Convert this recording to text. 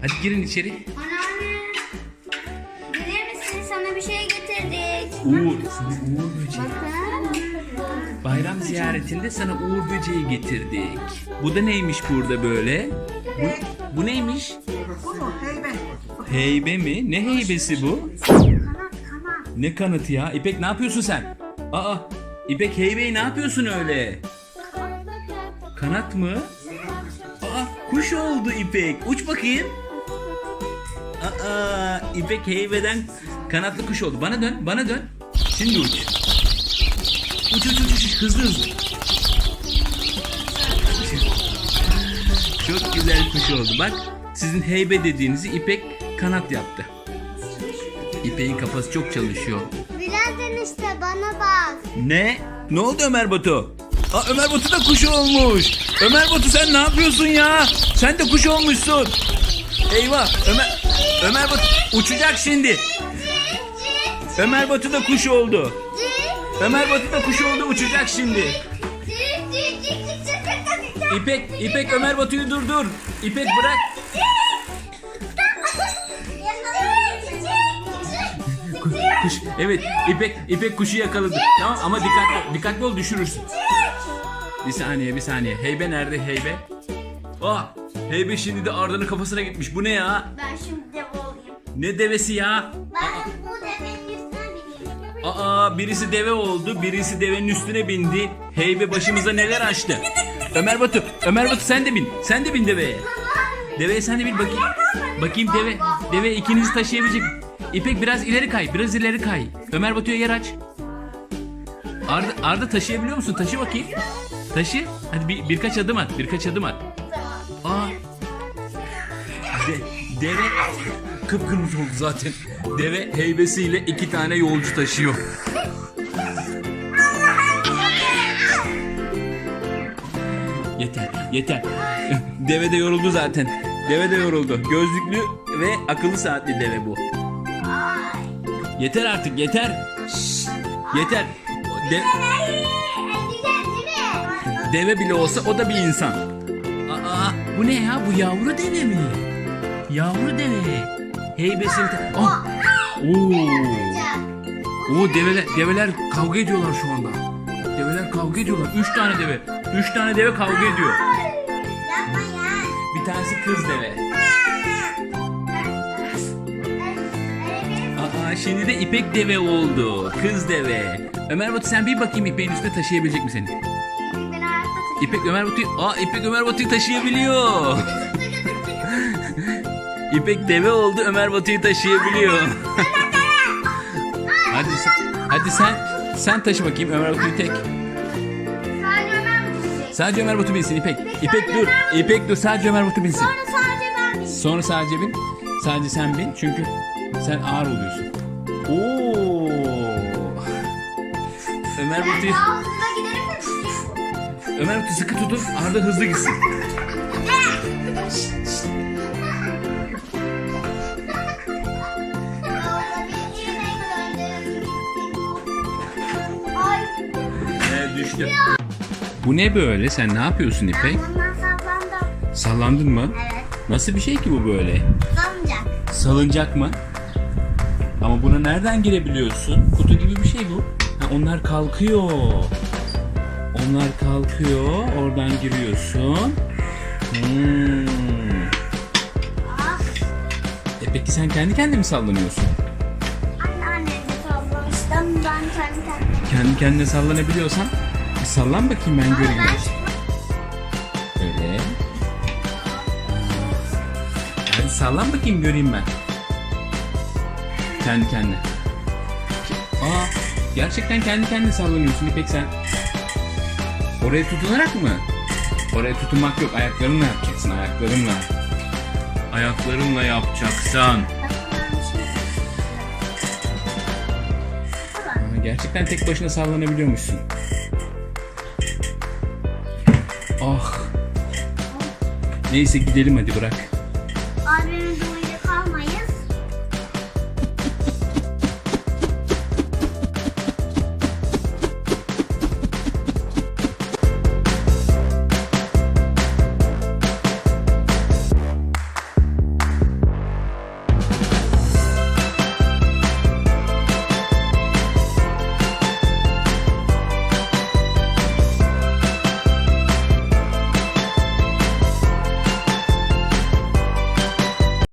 Hadi girin içeri. Anneanne. Gelir misin? Sana bir şey getirdik. Uğur, sana Uğur böceği. Bakın. Bayram ziyaretinde sana Uğur böceği getirdik. Bu da neymiş burada böyle? Bu, bu neymiş? Bu mu? Heybe. Heybe mi? Ne heybesi bu? Kanat kanat. Ne kanıtı ya? İpek ne yapıyorsun sen? Aa, İpek heybeyi ne yapıyorsun öyle? Kanat mı? Aa, kuş oldu İpek. Uç bakayım. Aa, İpek heybeden kanatlı kuş oldu. Bana dön, bana dön. Şimdi uç. Uç uç uç, uç. hızlı hızlı. Çok güzel kuş oldu. Bak sizin heybe dediğinizi İpek kanat yaptı. İpek'in kafası çok çalışıyor. Biraz enişte bana bak. Ne? Ne oldu Ömer Batu? Aa, Ömer Batu da kuş olmuş. Ömer Batu sen ne yapıyorsun ya? Sen de kuş olmuşsun. Eyvah Ömer Ömer Batu uçacak şimdi. Ömer Batu da kuş oldu. Ömer Batu da kuş oldu uçacak şimdi. İpek İpek Ömer Batu'yu durdur. İpek bırak. Ku- Kuş. Evet İpek İpek kuşu yakaladı. Tamam ama dikkatli dikkatli ol düşürürsün. Bir saniye bir saniye. Heybe nerede heybe? Ah heybe şimdi de Arda'nın kafasına gitmiş. Bu ne ya? Ben şimdi dev olayım. Ne devesi ya? Ben bu devenin üstüne bineyim. Aa birisi deve oldu, birisi devenin üstüne bindi. Heybe başımıza neler açtı. Ömer Batu, Ömer Batu sen de bin. Sen de bin deveye. Deveye sen de bin bakayım. Bakayım deve, deve ikinizi taşıyabilecek. İpek biraz ileri kay, biraz ileri kay. Ömer Batu'ya yer aç. Arda, Arda taşıyabiliyor musun? Taşı bakayım. Taşı. Hadi bir, birkaç adım at, birkaç adım at. De, deve kıpkırmızı oldu zaten. Deve heybesiyle iki tane yolcu taşıyor. Yeter, yeter. Deve de yoruldu zaten. Deve de yoruldu. Gözlüklü ve akıllı saatli deve bu. Yeter artık, yeter. Yeter. De- deve bile olsa o da bir insan. Aa, bu ne ya? Bu yavru deve mi? Yavru deve. Heybesini... te- Ah! Oo. Oo develer, develer kavga ediyorlar şu anda. Develer kavga ediyorlar. Üç tane deve. Üç tane deve kavga ediyor. Yapma ya. Bir tanesi kız deve. Aa şimdi de İpek deve oldu. Kız deve. Ömer Batu sen bir bakayım İpek'in üstüne taşıyabilecek mi seni? İpek Ömer Batu'yu... Aa İpek Ömer Batu'yu taşıyabiliyor. İpek deve oldu Ömer Batu'yu taşıyabiliyor. hadi sen, hadi sen sen taşı bakayım Ömer Batu'yu tek. Sadece Ömer? Sadece Batu binsin İpek. İpek dur. İpek dur sadece Ömer Batu binsin. Sonra sadece ben bineceğim. Sonra sadece bin. Sadece sen bin çünkü sen ağır oluyorsun. Oo. Ömer Batu'yu Daha hızlı? Ömer Batu sıkı tutun Arda hızlı gitsin. düştü. Bu ne böyle? Sen ne yapıyorsun İpek? Bundan sallandım. Sallandın mı? Evet. Nasıl bir şey ki bu böyle? Salınacak. Salınacak mı? Ama buna nereden girebiliyorsun? Kutu gibi bir şey bu. Ha, onlar kalkıyor. Onlar kalkıyor. Oradan giriyorsun. Hmm. Ah. E peki sen kendi kendine mi sallanıyorsun? Anneannemle sallamıştım. Ben kendi kendime. Kendi kendine sallanabiliyorsan bir sallan bakayım ben göreyim. Öyle. Hadi sallan bakayım göreyim ben. Kendi kendine. Aa, gerçekten kendi kendine sallanıyorsun İpek sen. Oraya tutunarak mı? Oraya tutunmak yok. Ayaklarınla yapacaksın. Ayaklarınla. Ayaklarınla yapacaksın. Gerçekten tek başına sallanabiliyormuşsun. Ah. Neyse gidelim hadi bırak. Abimin